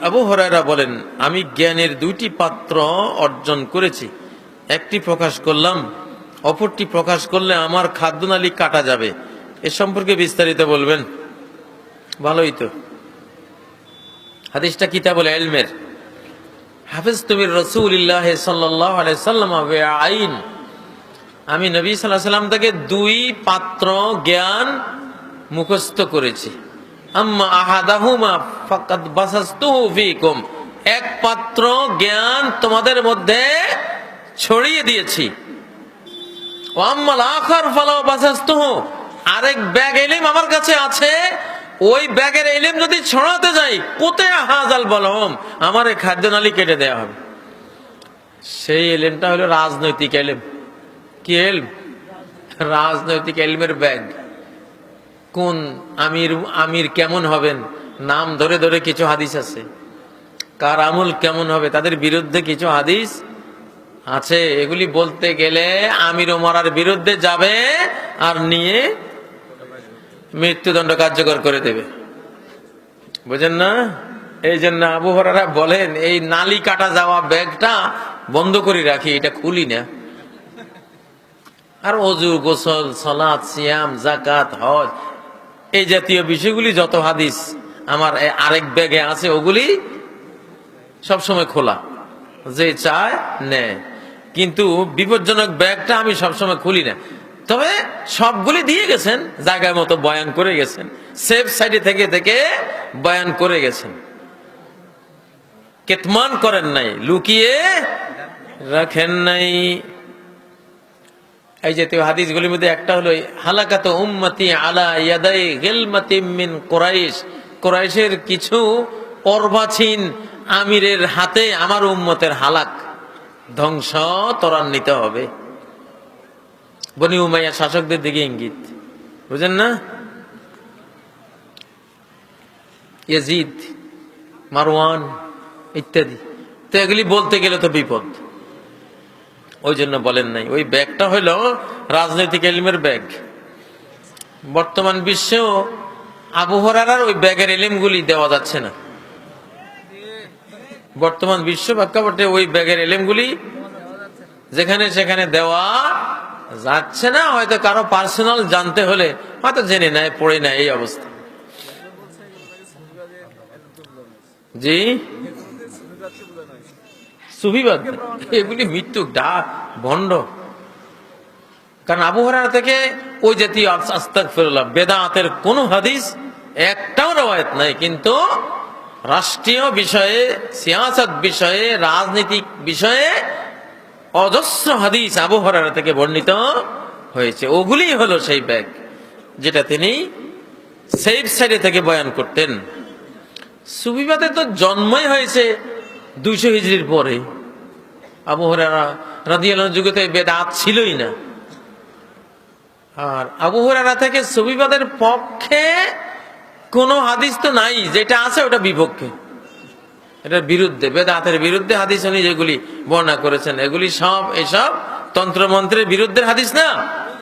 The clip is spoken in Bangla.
আবু হরাইরা বলেন, আমি জ্ঞানের দুইটি পাত্র অর্জন করেছি। একটি প্রকাশ করলাম, অপরটি প্রকাশ করলে আমার খাদ্যনালী কাটা যাবে। এ সম্পর্কে বিস্তারিত বলবেন। ভালোই তো। হাদিসটা কিতাবুল এলমের হাফিজ তুমি রসুল্লাহ সাল্লাহ সাল্লাম আইন। আমি নবী সাল্লাহ সাল্লাম থেকে দুই পাত্র জ্ঞান মুখস্থ করেছি। আম্মা এক পাত্র জ্ঞান তোমাদের মধ্যে ছড়িয়ে দিয়েছি। ও আম্মাল আখার ফালাও বাসাস্তুহু। আরেক ব্যাগ এলিম আমার কাছে আছে। ওই ব্যাগের এলিম যদি ছড়াতে যাই, কোথায় হাজাল বলহম? আমার এই খাদ্য নালী কেটে দেওয়া হবে। সেই এলেমটা হলো রাজনৈতিক এলেম। কি এলম? রাজনৈতিক এলমের ব্যাগ। কোন আমির আমির কেমন হবেন? নাম ধরে ধরে কিছু হাদিস আছে। কার আমল কেমন হবে? তাদের বিরুদ্ধে কিছু হাদিস আছে। এগুলি বলতে গেলে আমির ওমরার বিরুদ্ধে যাবে আর নিয়ে মৃত্যুদণ্ড কার্যকর করে দেবে। বুঝেন না? এই জন্য আবু হরারা বলেন, এই নালি কাটা যাওয়া ব্যাগটা বন্ধ করে রাখি, এটা খুলি না। আর অজু, গোসল সলাদ সিয়াম জাকাত হজ এই জাতীয় বিষয়গুলি, যত হাদিস আমার আরেক ব্যাগে আছে, ওগুলি সবসময় খোলা। যে চায়, নেয়। কিন্তু বিপজ্জনক ব্যাগটা আমি সবসময় খুলি না। তবে সবগুলি দিয়ে গেছেন জায়গায় মতো বয়ান করে গেছেন। সেফ সাইডে থেকে থেকে বয়ান করে গেছেন। কেতমান করেন নাই, লুকিয়ে রাখেন নাই। এই জাতীয় হাদিসগুলির মধ্যে একটা হলো, হালাকাত উম্মতি আলা ইয়াদাই গিলমাতি মিন কোরাইশ। কোরাইশের কিছু অর্বাচীন আমিরের হাতে আমার উম্মতের হালাক। ধ্বংস ত্বরান্বিত হবে। বনি উমাইয়া শাসকদের দিকে ইঙ্গিত। বুঝেন না? ইয়াজিদ, মারওয়ান ইত্যাদি। তো এগুলি বলতে গেলে তো বিপদ। ওই জন্য বলেন নাই। ওই ব্যাগটা হইল রাজনৈতিক এলিমের ব্যাগ। বর্তমান বিশ্বেও আবহাওয়ার ওই ব্যাগের এলিমগুলি দেওয়া যাচ্ছে না। বর্তমান বিশ্ব প্রেক্ষাপটে ওই ব্যাগের এলিমগুলি যেখানে সেখানে দেওয়া যাচ্ছে না। হয়তো কারও পার্সোনাল জানতে হলে হয়তো জেনে নেয়, পড়ে নেয় এই অবস্থা। জি? সুফিবাদ। এগুলি মৃত্যু ডাক ভণ্ড কারণ আবহাওয়া থেকে ওই জাতীয় আস্তাক ফেরলাম বেদাতের কোন হাদিস একটাও রবায়ত নাই। কিন্তু রাষ্ট্রীয় বিষয়ে, সিয়াসত বিষয়ে, রাজনৈতিক বিষয়ে অজস্র হাদিস আবহাওয়া থেকে বর্ণিত হয়েছে। ওগুলি হলো সেই ব্যাগ যেটা তিনি সেফ সাইডে থেকে বয়ান করতেন। সুফিবাদের তো জন্মই হয়েছে দুইশো হিজড়ির পরে আবু হরারা রাদিয়াল্লাহর যুগে তো বেদাত ছিলই না। আর আবু হরারা থেকে সুফিবাদের পক্ষে কোনো হাদিস তো নাই, যেটা আছে ওটা বিপক্ষে। এটার বিরুদ্ধে, বেদাতের বিরুদ্ধে হাদিস উনি যেগুলি বর্ণনা করেছেন, এগুলি সব এসব তন্ত্রমন্ত্রের বিরুদ্ধে হাদিস না।